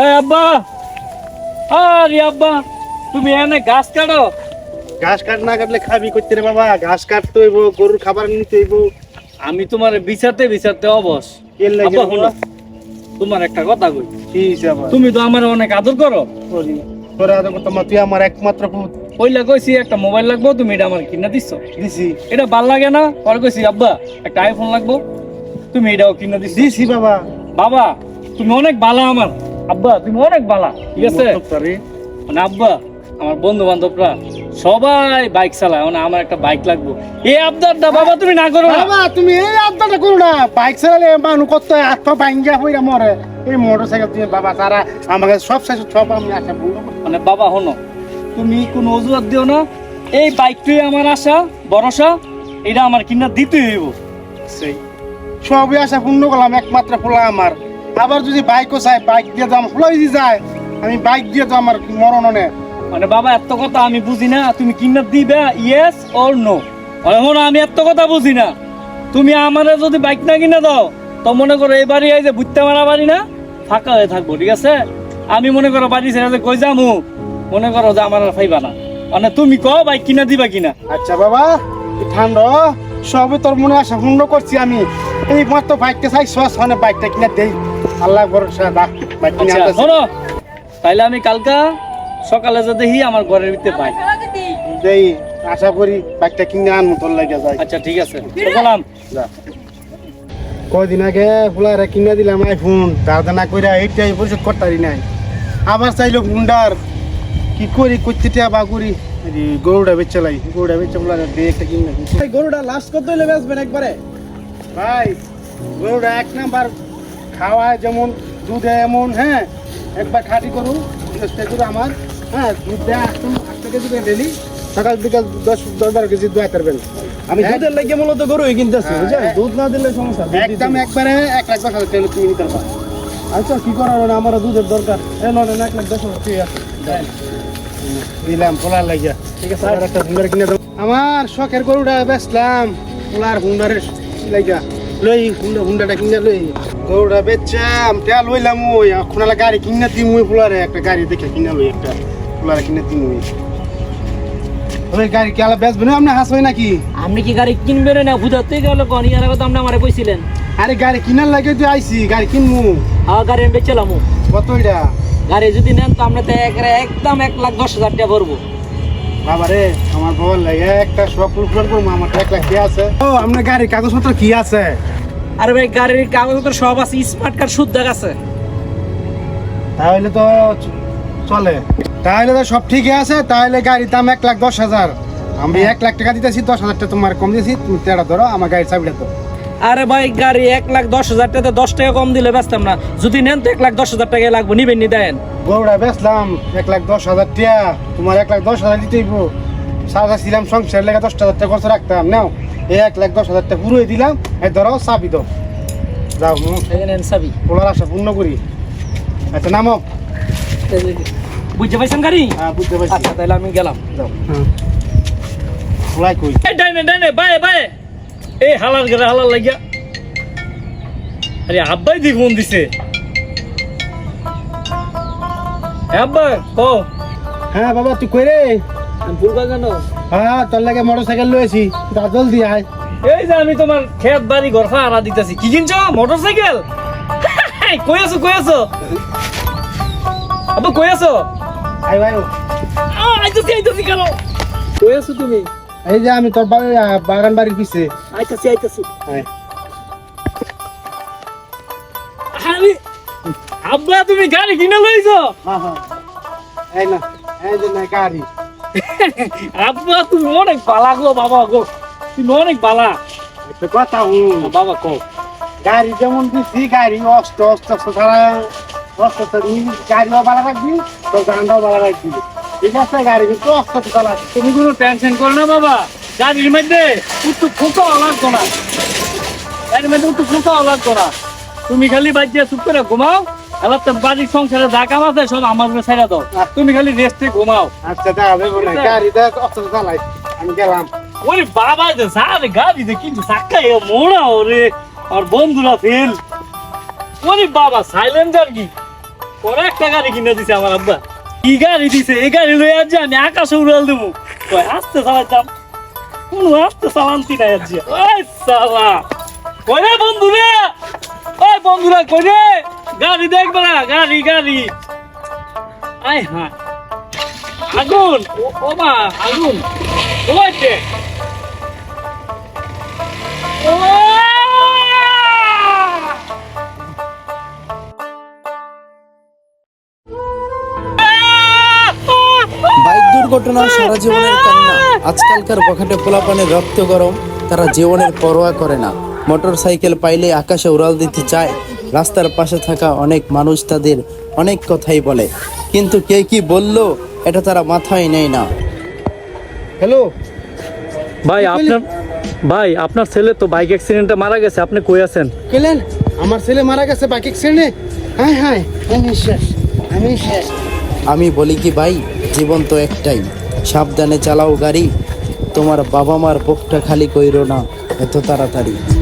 আব্বা! আরে আব্বা তুমি এনে কাটো। ঘাস কাট না কাটলে খাবি করতে রে বাবা ঘাস কাটতে হইব গরুর খাবার নিতে হইব। আমি তোমার বিচারতে বিচারতে আব্বা শোনো তোমার একটা কথা কই। তুমি তো আমার অনেক আদর করো। করি। তোরা আদর করতাম তুই আমার একমাত্র পুত। পয়লা কইছি একটা মোবাইল লাগবো তুমি এটা আমার কিনা দিছি। এটা ভালো লাগে না? পরে কইছি আব্বা একটা আইফোন লাগবো। তুমি এটাও কিনা দিচ্ছ দিছি বাবা। বাবা তুমি অনেক বালা আমার। আব্বা তুমি অনেক বালা। ঠিক আছে? মানে আব্বা আমার বন্ধু বান্ধবরা সবাই বাইক চালায়। মানে আমার একটা বাইক লাগবো। এই আবদারটা বাবা তুমি না করো না। বাবা তুমি এই আড্ডাটা করো না। বাইক চালালে মানুষ কত হাত পা ভাঙ্গিয়া হইরা মরে। এই মোটর সাইকেল তুমি বাবা তারা আমাকে সব শেষ সব আমি আশা মানে বাবা হনো তুমি কোনো অজুহাত দিও না। এই বাইকটাই আমার আশা ভরসা। এটা আমার কিনা দিতে হইব। সেই। সবই আশা পূর্ণ করলাম একমাত্র খোলা আমার। আবার যদি বাইকও চাই বাইক দিয়ে খোলাই দিয়ে যায়। আমি বাইক দিয়ে তো আমার মরণ নেই মানে বাবা এত কথা আমি বুঝি না। তুমি কিনা দিবে ইয়েস অর নো এখন আমি এত কথা বুঝি না। তুমি আমারে যদি বাইক না কিনে দাও তো মনে করো এই বাড়ি এই যে বুঝতে মারা বাড়ি না ফাঁকা হয়ে থাকব ঠিক আছে? আমি মনে করো বাড়ি ছেড়ে যে কই যামু মনে করো যে আমার ফাইবা না। মানে তুমি কও বাইক কিনা দিবা কিনা। আচ্ছা বাবা ঠান্ডা হ। সবই তোর মনে আশা পূর্ণ করছি আমি। এই মাত্র বাইকটা চাই সস মানে বাইকটা কিনে দেই। আল্লাহ ভরসা দা বাইক কিনে আচ্ছা শোনো তাইলে আমি কালকা সকালে যে দেখি আমার ঘরের ভিতরে বাইক। দেই। আশা করি বাইকটা কিনে আনব তোর লাগে যাই। আচ্ছা ঠিক আছে। তো গেলাম যা। কয়দিন আগে ফুলারে কিনে দিলাম আইফোন তার না করে এইটাই পরিশোধ করতে পারি নাই। আবার চাইলো গুন্ডার কি করি করতে বা করি গরুটা বেচে লাই গরুটা বেচে ফুলারে দিয়ে একটা কিনে দিই। গরুটা লাস্ট কত হলে বেচবেন একবারে? ভাই গরুটা এক নাম্বার খাওয়ায় যেমন দুধে এমন হ্যাঁ একবার খাঁটি করু সেগুলো আমার। হ্যাঁ দুধ দেয় একদম আটটা কেজি ডেলি সকাল বিকাল দশ দশ বারো কেজি দোয়া করবেন আমি হ্যাঁ? দুধের লাগে মূলত গরুই কিনতেছি হ্যাঁ, বুঝছেন? হ্যাঁ। দুধ না দিলে সমস্যা একদম একবারে এক লাখ দশ হাজার তেল তুমি নিতে আচ্ছা কি করার আমার দুধের দরকার। এ নয় এক লাখ দশ হাজার ঠিক আছে। দিলাম পোলার লাগিয়া। ঠিক আছে আর একটা কিনে দেবো। আমার শখের গরুটা বেচলাম পোলার হুন্ডারের লাগিয়া। লই হুন্ডা হুন্ডাটা কিনে লই। গরুটা তেল লইলাম ওই গাড়ি কিনে দিম ওই পোলারে। একটা গাড়ি দেখে কিনে লই একটা পোলারে কিনে দিম ওই। ওই গাড়ি কি আলা বেচবেন? আপনি হাসবেন নাকি? আপনি কি গাড়ি কিনবেন না বুঝাতে গেল কোন? ইয়ার কথা আপনি আমারে কইছিলেন। আরে গাড়ি কিনার লাগে তুই আইসি গাড়ি কিনমু। হ্যাঁ গাড়ি বেচলাম কত এটা গাড়ি যদি নেন তো আমরা তো এক- একদম এক লাখ দশ হাজার টাকা ভরবো। বাবা রে আমার বাবার লাগে একটা শখ পূরণ করব আমার এক লাখ কি আছে। ও আপনার গাড়ির কাগজপত্র কি আছে? আর ভাই গাড়ির কাগজপত্র সব আছে স্মার্ট কার্ড শুদ্ধ আছে। তাহলে তো চলে। তাহলে তো সব ঠিকই আছে তাহলে গাড়ির দাম এক লাখ দশ হাজার। আমি এক লাখ টাকা দিতেছি দশ হাজার টাকা তোমার কম দিয়েছি তুমি তেরো ধরো আমার গাড়ির চাবিটা তো আরে ভাই গাড়ি এক লাখ দশ হাজার টাকা দশ টাকা কম দিলে বেচতাম না। যদি নেন তো এক লাখ দশ হাজার টাকা লাগবে নিবেন নি দেন। গরুটা বেচলাম এক লাখ দশ হাজার টাকা তোমার এক লাখ দশ হাজার দিতেই সাজা ছিলাম সংসার লেগে দশ হাজার টাকা খরচ রাখতাম নাও। এই এক লাখ দশ হাজার টাকা পুরোই দিলাম এই ধরো চাবি দাও। যাও নেন চাবি। পোলার আশা পূর্ণ করি। আচ্ছা নামো। বুঝতে পারছেন গাড়ি? হ্যাঁ বুঝতে পারছি। আচ্ছা তাহলে আমি গেলাম। যাও। হ্যাঁ পোলাই কই? এই ডাইনে ডাইনে বাই বায়ে। এই হালার গেলে হালার লাগিয়া। আরে আব্বাই দি ফোন দিছে। আব্বা কো? হ্যাঁ বাবা তুই কই রে? আমি ভুল কেন হ্যাঁ তোর লাগে মোটর সাইকেল লয়েছি তা জলদি আয় এই যে আমি তোমার খেত বাড়ি ঘর ভাড়া দিতেছি। কি কিনছো? মোটর সাইকেল কই আছো কই আছো? আব্বা কই আছো? আয় ভাই আইতাছি আইতাছি কেন? কই আছো তুমি? এই যে আমি তোর বাগান বাড়ির পিছে আইতাছি আইতাছি। আরে আব্বা তুমি গাড়ি কিনে লইছো? হ্যাঁ হ্যাঁ। এই না এই যে না গাড়ি। আব্বা তুমি অনেক বালা গো বাবা গো। তুমি অনেক বালা একটা কথা হুম বাবা কো গাড়ি যেমন দিছি গাড়ি অস্ত অস্ত অস্ত ছাড়া অস্ত তো নি গাড়িও ভালো রাখবি তোর গানটাও ভালো রাখবি। ঠিক আছে গাড়ি কিন্তু অস্ত তো চালা তুমি কোনো টেনশন করো না বাবা। গাড়ির মধ্যে একটু ফোঁকা লাগতো না। গাড়ির মধ্যে একটু ফোঁকা লাগতো না। তুমি খালি বাজিয়ে চুপ করে ঘুমাও। এবার তো বাড়ির সংসারে যা কাম আছে সব আমার উপরে ছেড়ে দাও। তুমি খালি রেস্টে ঘুমাও। আচ্ছা দেখা যাবে না গাড়ি দেখ অস্ত চালাই। আমি গেলাম। ওরে বাবা যে সারে গাড়ি যে কিন্তু সাক্কা এ মোড়া ওরে। আর বন্ধুরা ফেল। ওরে বাবা সাইলেন্সার কি? পরে একটা গাড়ি কিনে দিছে আমার আব্বা। কি গাড়ি দিছে? এই গাড়ি লই আজ আমি আকাশে উড়াল দেবো। কই আস্তে চালাইতাম কোন আস্তে চালান্তি নাই আজ ওই সালা। কই রে বন্ধু রে ওই বন্ধুরা কই রে গাড়ি দেখবে না, গাড়ি গাড়ি। আয় হ্যাঁ। আগুন! ও মা, আগুন। ওই দুর্ঘটনা সারা জীবনের কান্না। আজকালকার বখাটে পোলাপানের রক্ত গরম তারা জীবনের পরোয়া করে না। মোটর সাইকেল পাইলে আকাশে উড়াল দিতে চায়। রাস্তার পাশে থাকা অনেক মানুষ তাদের অনেক কথাই বলে। কিন্তু কে কি বলল এটা তারা মাথায় নেয় না। হ্যালো? ভাই আপনার ভাই আপনার ছেলে তো বাইক অ্যাক্সিডেন্টে মারা গেছে আপনি কই আছেন? কেলেন আমার ছেলে মারা গেছে বাইক অ্যাক্সিডেন্টে? হ্যাঁ হ্যাঁ আমি শেষ আমি শেষ। আমি বলি কি ভাই জীবন তো একটাই। সাবধানে চালাও গাড়ি। তোমার বাবা মার বুকটা খালি কইরো না। এত তাড়াতাড়ি।